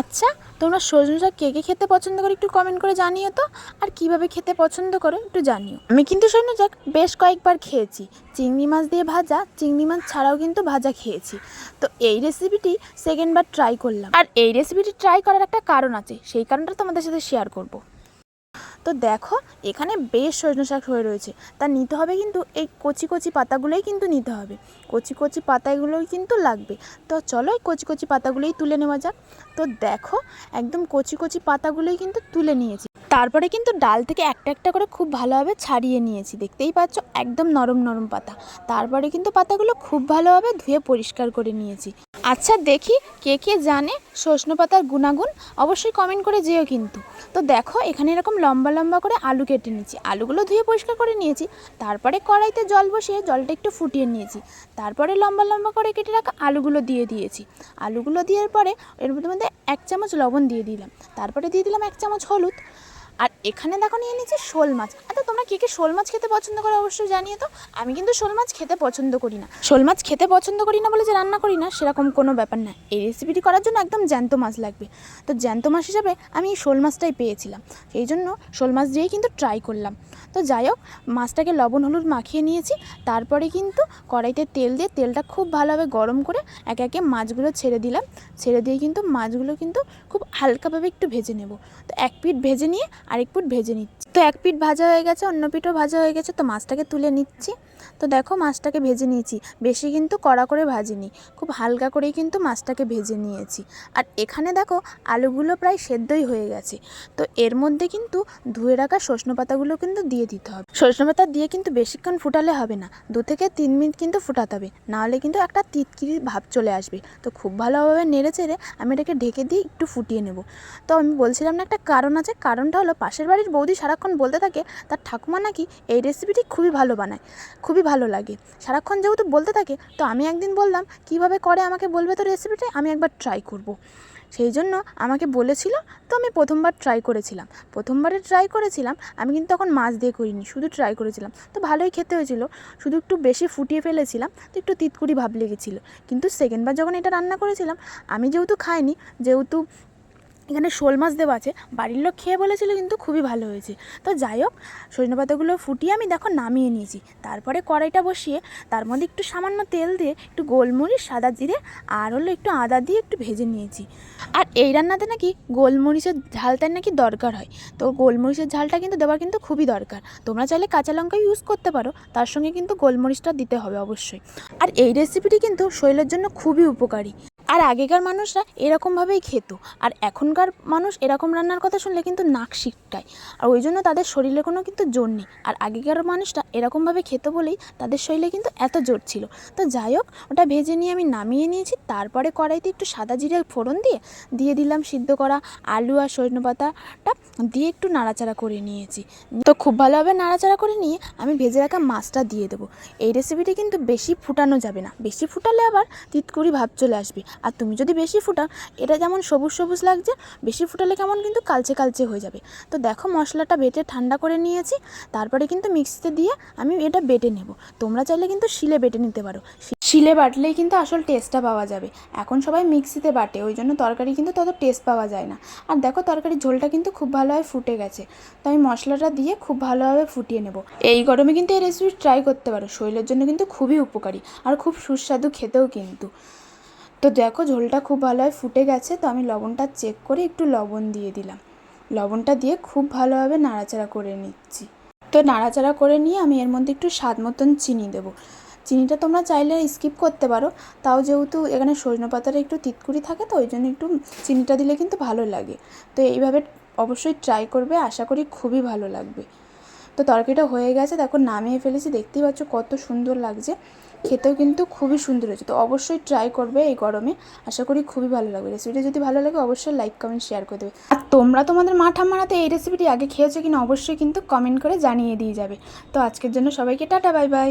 আচ্ছা তোমরা সজনে শাক কে কে খেতে পছন্দ করো একটু কমেন্ট করে জানিও তো, আর কীভাবে খেতে পছন্দ করো একটু জানিও। আমি কিন্তু সজনে শাক বেশ কয়েকবার খেয়েছি, চিংড়ি মাছ দিয়ে ভাজা, চিংড়ি মাছ ছাড়াও কিন্তু ভাজা খেয়েছি। তো এই রেসিপিটি সেকেন্ডবার ট্রাই করলাম। আর এই রেসিপিটি ট্রাই করার একটা কারণ আছে, সেই কারণটা তোমাদের সাথে শেয়ার করব। তো দেখো, এখানে বেশ সজনে শাক হয়ে রয়েছে। তা নিতে হবে কিন্তু এই কচি কচি পাতাগুলোই কিন্তু নিতে হবে। কচি কচি পাতাগুলোই কিন্তু লাগবে। তো চলো এই কচি কচি পাতাগুলোই তুলে নেওয়া যাক। তো দেখো, একদম কচি কচি পাতাগুলোই কিন্তু তুলে নিয়েছি। তারপরে কিন্তু ডাল থেকে একটা একটা করে খুব ভালোভাবে ছাড়িয়ে নিয়েছি। দেখতেই পাচ্ছ, একদম নরম নরম পাতা। তারপরে কিন্তু পাতাগুলো খুব ভালোভাবে ধুয়ে পরিষ্কার করে নিয়েছি। আচ্ছা দেখি কে কে জানে সজনে পাতার গুণাগুণ। অবশ্যই কমেন্ট করে যেও কিন্তু। তো দেখো, এখানে এরকম লম্বা লম্বা করে আলু কেটে নিয়েছি। আলুগুলো ধুয়ে পরিষ্কার করে নিয়েছি। তারপরে কড়াইতে জল বসিয়ে জলটা একটু ফুটিয়ে নিয়েছি। তারপরে লম্বা লম্বা করে কেটে রাখা আলুগুলো দিয়ে দিয়েছি। আলুগুলো দেওয়ার পরে এর মধ্যে এক চামচ লবণ দিয়ে দিলাম। তারপরে দিয়ে দিলাম এক চামচ হলুদ। আর এখানে দেখো নিয়ে নিয়েছি শোল মাছ। আচ্ছা তোমরা কে কে শোল মাছ খেতে পছন্দ করো অবশ্যই জানিয়ে তো আমি কিন্তু শোল মাছ খেতে পছন্দ করি না। শোল মাছ খেতে পছন্দ করি না বলে যে রান্না করি না, সেরকম কোনো ব্যাপার না। এই রেসিপিটি করার জন্য একদম জ্যান্ত মাছ লাগবে। তো জ্যান্ত মাছ হিসাবে আমি এই শোল মাছটাই পেয়েছিলাম। সেই জন্য শোল মাছ দিয়েই কিন্তু ট্রাই করলাম। তো যাই হোক, মাছটাকে লবণ, হলুদ মাখিয়ে নিয়েছি। তারপরে কিন্তু কড়াইতে তেল দিয়ে তেলটা খুব ভালোভাবে গরম করে একে একে মাছগুলো ছেড়ে দিলাম। ছেড়ে দিয়ে কিন্তু মাছগুলো কিন্তু খুব হালকাভাবে একটু ভেজে নেব। তো এক পিঠ ভেজে নিয়ে আরেক পিঠ ভেজে নিচ্ছি। তো এক পিঠ ভাজা হয়ে গেছে, অন্য পিঠও ভাজা হয়ে গেছে, তো মাছটাকে তুলে নিচ্ছি। তো দেখো মাছটাকে ভেজে নিয়েছি, বেশি কিন্তু কড়া করে ভাজিনি, খুব হালকা করেই কিন্তু মাছটাকে ভেজে নিয়েছি। আর এখানে দেখো আলুগুলো প্রায় সেদ্ধই হয়ে গেছে, তো এর মধ্যে কিন্তু ধুয়ে রাখা সজনে পাতাগুলো কিন্তু দিয়ে দিতে হবে। সজনে পাতা দিয়ে কিন্তু বেশিক্ষণ ফুটালে হবে না, দু থেকে তিন মিনিট কিন্তু ফুটাতে হবে, নাহলে কিন্তু একটা তিতকিরি ভাব চলে আসবে। তো খুব ভালোভাবে নেড়ে চেড়ে আমি এটাকে ঢেকে দিয়ে একটু ফুটিয়ে নেব। তো আমি বলছিলাম না একটা কারণ আছে, কারণটা হলো পাশের বাড়ির বৌদি সারাক্ষণ বলতে থাকে, তার ঠাকুমা নাকি এই রেসিপিটি খুবই ভালো বানায়, খুবই ভালো লাগে। সারাক্ষণ যেহেতু বলতে থাকে, তো আমি একদিন বললাম, কীভাবে করে আমাকে বলবে তো রেসিপিটা আমি একবার ট্রাই করব। সেই জন্য আমাকে বলেছিল, তো আমি প্রথমবার ট্রাই করেছিলাম। প্রথমবারে ট্রাই করেছিলাম, আমি কিন্তু তখন মাছ দিয়ে করিনি, শুধু ট্রাই করেছিলাম। তো ভালোই খেতে হয়েছিল, শুধু একটু বেশি ফুটিয়ে ফেলেছিলাম, তো একটু তিতকুড়ি ভাব লেগেছিলো। কিন্তু সেকেন্ডবার যখন এটা রান্না করেছিলাম, আমি যেহেতু খাইনি, যেহেতু এখানে শোল মাছ দেওয়া আছে। বাড়ির লোক খেয়ে বলেছিল কিন্তু খুবই ভালো হয়েছে। তো যাই হোক সজনে পাতাগুলো ফুটিয়ে আমি দেখো নামিয়ে নিয়েছি। তারপরে কড়াইটা বসিয়ে তার মধ্যে একটু সামান্য তেল দিয়ে একটু গোলমরিচ, সাদা জিরে আর হলো একটু আদা দিয়ে একটু ভেজে নিয়েছি। আর এই রান্নাতে নাকি গোলমরিচের ঝালটার নাকি দরকার হয়। তো গোলমরিচের ঝালটা কিন্তু দেওয়ার কিন্তু খুবই দরকার। তোমরা চাইলে কাঁচা লঙ্কা ইউজ করতে পারো। তার সঙ্গে কিন্তু গোলমরিচটা দিতে হবে অবশ্যই। আর এই রেসিপিটি কিন্তু শরীরের জন্য খুবই উপকারী। আর আগেকার মানুষরা এরকমভাবেই খেত। আর এখনকার মানুষ এরকম রান্নার কথা শুনলে কিন্তু নাক শিকটায়। আর ওই জন্য তাদের শরীরে কোনো কিন্তু জোর নেই। আর আগেকার মানুষরা এরকমভাবে খেত বলেই তাদের শরীরে কিন্তু এত জোর ছিল। তো যাই হোক, ওটা ভেজে নিয়ে আমি নামিয়ে নিয়েছি। তারপরে কড়াইতে একটু সাদা জিরে ফোড়ন দিয়ে দিয়ে দিলাম সিদ্ধ করা আলু আর সজনে পাতাটা। দিয়ে একটু নাড়াচাড়া করে নিয়েছি। তো খুব ভালোভাবে নাড়াচাড়া করে নিয়ে আমি ভেজে রাখা মাছটা দিয়ে দেবো। এই রেসিপিটি কিন্তু বেশি ফুটানো যাবে না। বেশি ফুটালে আবার তিতকুড়ি ভাব চলে আসবে। আর তুমি যদি বেশি ফুটাও, এটা যেমন সবুজ সবুজ লাগছে, বেশি ফুটালে কেমন কিন্তু কালচে কালচে হয়ে যাবে। তো দেখো মশলাটা বেটে ঠান্ডা করে নিয়েছি, তারপরে কিন্তু মিক্সিতে দিয়ে আমি এটা বেটে নেব। তোমরা চাইলে কিন্তু শিলে বেটে নিতে পারো। শিলে বাটলেই কিন্তু আসল টেস্টটা পাওয়া যাবে। এখন সবাই মিক্সিতে বাটে, ওই জন্য তরকারি কিন্তু তত টেস্ট পাওয়া যায় না। আর দেখো তরকারির ঝোলটা কিন্তু খুব ভালোভাবে ফুটে গেছে। তো আমি মশলাটা দিয়ে খুব ভালোভাবে ফুটিয়ে নেব। এই গরমে কিন্তু এই রেসিপি ট্রাই করতে পারো, শরীরের জন্য কিন্তু খুবই উপকারী আর খুব সুস্বাদু খেতেও কিন্তু। তো দেখো ঝোলটা খুব ভালোভাবে ফুটে গেছে, তো আমি লবণটা চেক করে একটু লবণ দিয়ে দিলাম। লবণটা দিয়ে খুব ভালোভাবে নাড়াচাড়া করে নিচ্ছি। তো নাড়াচাড়া করে নিয়ে আমি এর মধ্যে একটু স্বাদ মতন চিনি দেবো। চিনিটা তোমরা চাইলে স্কিপ করতে পারো, তাও যেহেতু এখানে সজনে পাতাটা একটু তিতকুড়ি থাকে, তো ওই জন্য একটু চিনিটা দিলে কিন্তু ভালো লাগে। তো এইভাবে অবশ্যই ট্রাই করবে, আশা করি খুবই ভালো লাগবে। তো তরকারিটা হয়ে গেছে তখন নামিয়ে ফেলেছি, দেখতেই পাচ্ছ কত সুন্দর লাগছে। খেতেও কিন্তু খুবই সুন্দর হয়েছে, তো অবশ্যই ট্রাই করবে এই গরমে। আশা করি খুবই ভালো লাগবে। রেসিপিটা যদি ভালো লাগে অবশ্যই লাইক কমেন্ট শেয়ার করে দেবে। আর তোমরা তোমাদের মা ঠাম্মারাতে এই রেসিপিটি আগে খেয়েছো কিনা অবশ্যই কিন্তু কমেন্ট করে জানিয়ে দিয়ে যাবে। তো আজকের জন্য সবাইকে টাটা বাই বাই